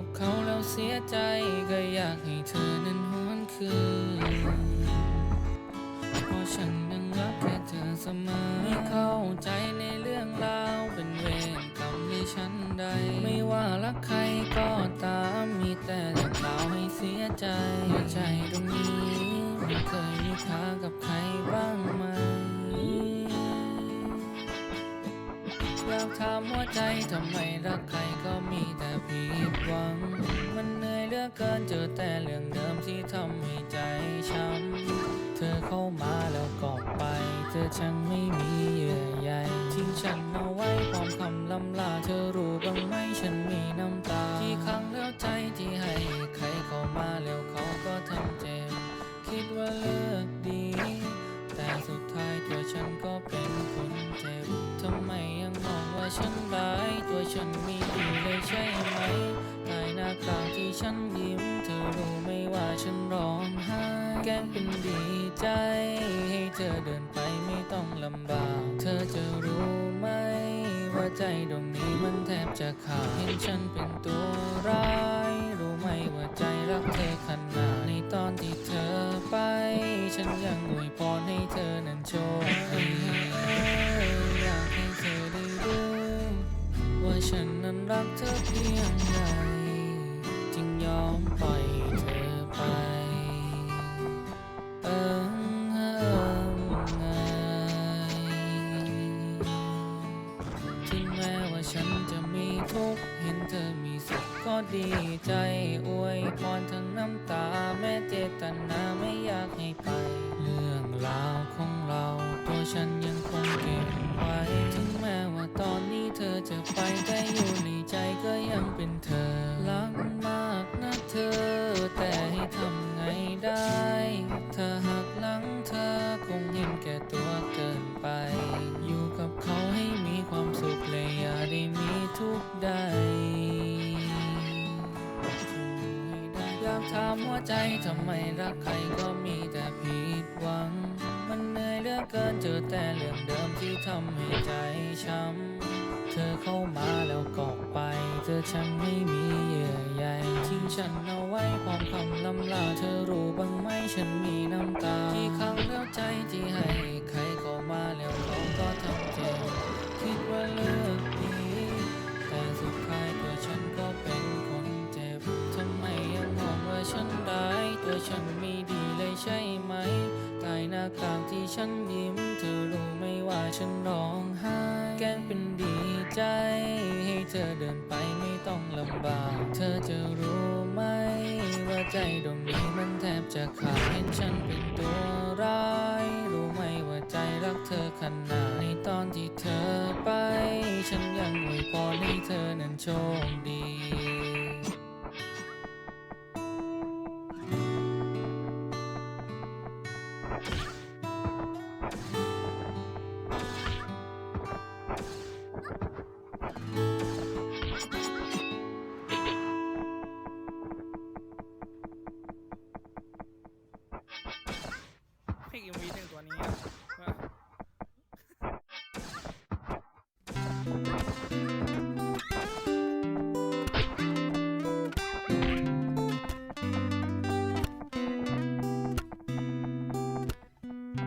กับเขาแล้วเสียใจก็อยากให้เธอนั้นหวนคืนเพราะฉันยังรักแค่เธอเสมอไม่เข้าใจในเรื่องราวเป็นเวรกรรมให้ฉันใด ไม่ว่ารักใครก็ตามมีแต่เรื่าวให้เสียใจหัวใจตรงนี้ไม่เคยมีค่ากับใครบ้างไหมาถามหัวใจทำไมรักใครก็มีแต่ผิดหวัง มันเหนื่อยเหลือเกินเจอแต่เรื่องเดิมที่ทำให้ใจช้ำ เธอเข้ามาแล้วก็ไป เธอช่างไม่มีเยื่อใยทิ้งฉันเอาไว้พร้อมคำลำลา เธอรู้บ้างไหมฉันมีน้ำตากี่ครั้งแล้วใจที่ให้ใครเข้ามาแล้วเขาก็ทำเจ็บ คิดว่าเลิกดี แต่สุดท้ายตัวฉันก็เป็น ฉันร้ายตัวฉันมีดีเลยใช่ไหมใต้หน้ากลาที่ฉันยิ้มเธอรู้ไหมว่าฉันร้องไห้แกล้งเป็นดีใจ ให้เธอเดินไปไม่ต้องลำบาก เธอจะรู้ไหม ว่าใจดวงนี้มันแทบจะขาดเห็นฉันเป็นตัวร้าย รู้ไหมว่าใจรักเธอขนาดในตอนที่เธอไป ฉันยังอวยพรให้เธอนั้นโชคดีอยากให้เธอได้รู้ ฉันนั้นรักเธอเพียงใดจึงยอมปล่อยเธอไปเอิงเอิงเอยถึงแม้ว่าฉันจะมีทุกข์เห็นเธอมีสุขก็ดีใจอวยพรทั้งน้ำตา ได้เธอหักหลังเธอคงเห็นแก่ตัวเกินไป อยู่กับเขาให้มีความสุขเลยอย่าได้มีทุกข์ใดอยากถามหัวใจทำไมรักใครก็มีแต่ผิดหวัง มันเหนื่อยเหลือเกินเจอแต่เรื่องเดิมที่ทำให้ใจช้ำ เธอเข้ามาแล้วก็ ธอช่างไม่มีเยื่อใยทิ้งฉันเอาไว้พร้อมคำลำลาเธอรู้บ้างไหมฉันมีน้ำตา ที่ครั้งแล้วใจที่ให้ใครเข้ามาแล้วเขาก็ทำ เธอเดินไปไม่ต้องลำบาก เธอจะรู้ไหม ว่าใจดวงนี้มันแทบจะขาดเห็นฉันเป็นตัวร้าย รู้ไหมว่าใจรักเธอขนาดในตอนที่เธอไป ฉันยังอวยพรให้เธอนั้นโชคดี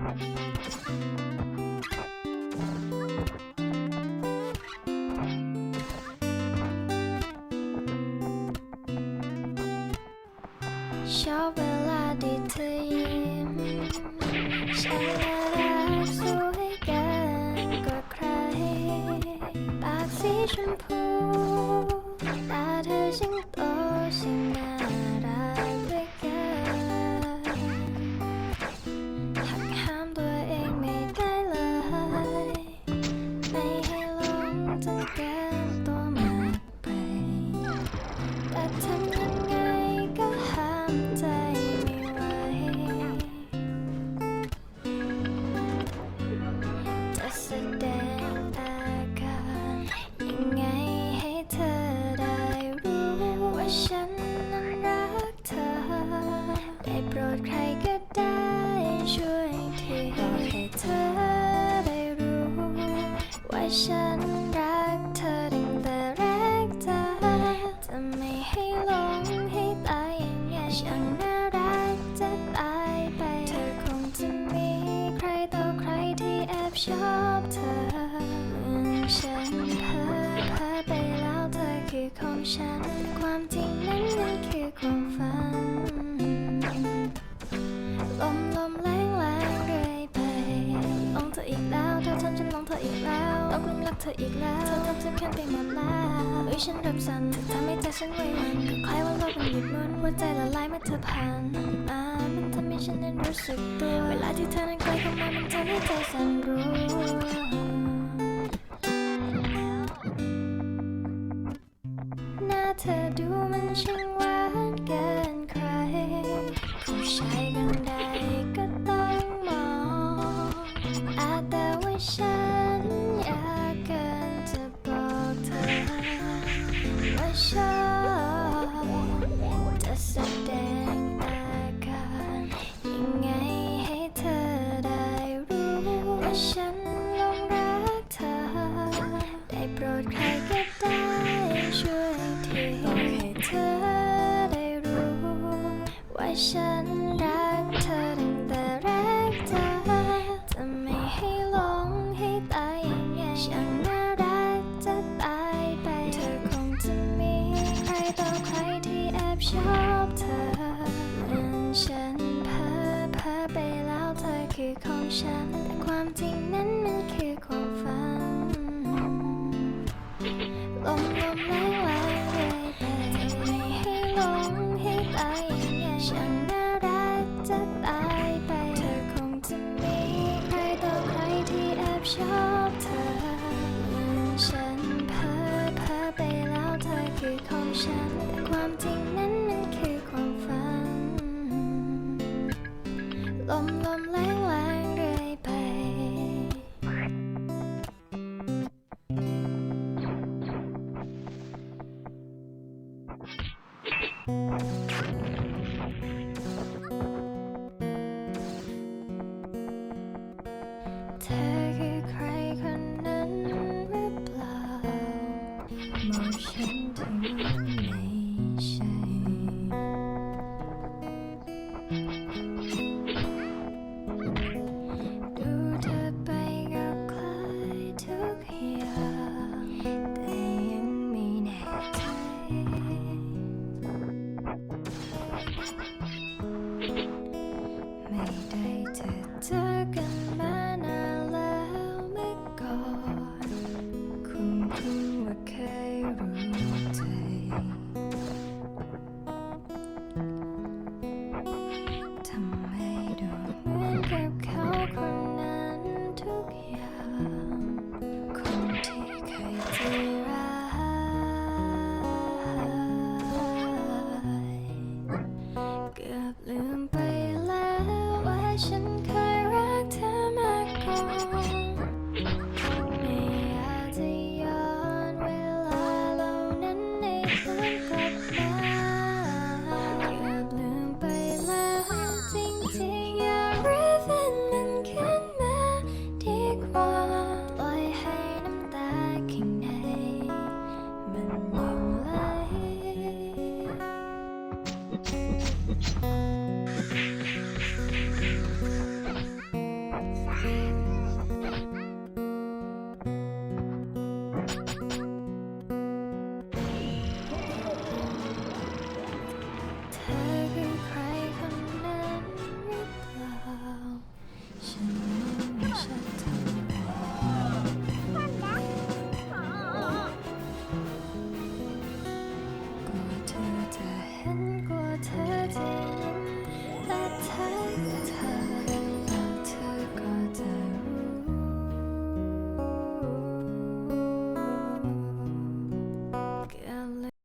はい。 จะเกินตัวมากไป แต่ทำยังไงก็ห้ามใจไม่ไหว จะแสดงอาการยังไงให้เธอได้รู้ว่าฉัน ชอบเธอเหมือนฉันเพ้อเพ้อไปแล้วเธอคือของฉัน ความจริงนั้นมันคือความฝัน ลมลมแรงแรงเรื่อยไปลองเธออีกแล้วเธอทำฉันลองเธออีกแล้วต้องกลุ้มรักเธออีกแล้วเธอทำฉันแค้นไปหมดแล้วอุ้ยฉันรับสั่นเธอทำให้ใจฉันไหวหวั่นก็คล้ายว่าโลกมันหยุดหมุนหัวใจละลายเมื่อเธอผ่านมามันทำให้ฉันนั้นรู้สึกตัวเวลาที่เธอนั้นใกล้เข้ามามันทำให้ใจสั่นรู้ ฉันรักเธอตั้งแต่แรกเจอจะไม่ให้หลงให้ตายอย่างไงช่างน่ารักจะตายไป เธอคงจะมีใครต่อใครที่แอบชอบเธอเหมือนฉันเพ้อเพ้อไปแล้วเธอคือของฉันแต่ความจริง ที่แอบชอบเธอเห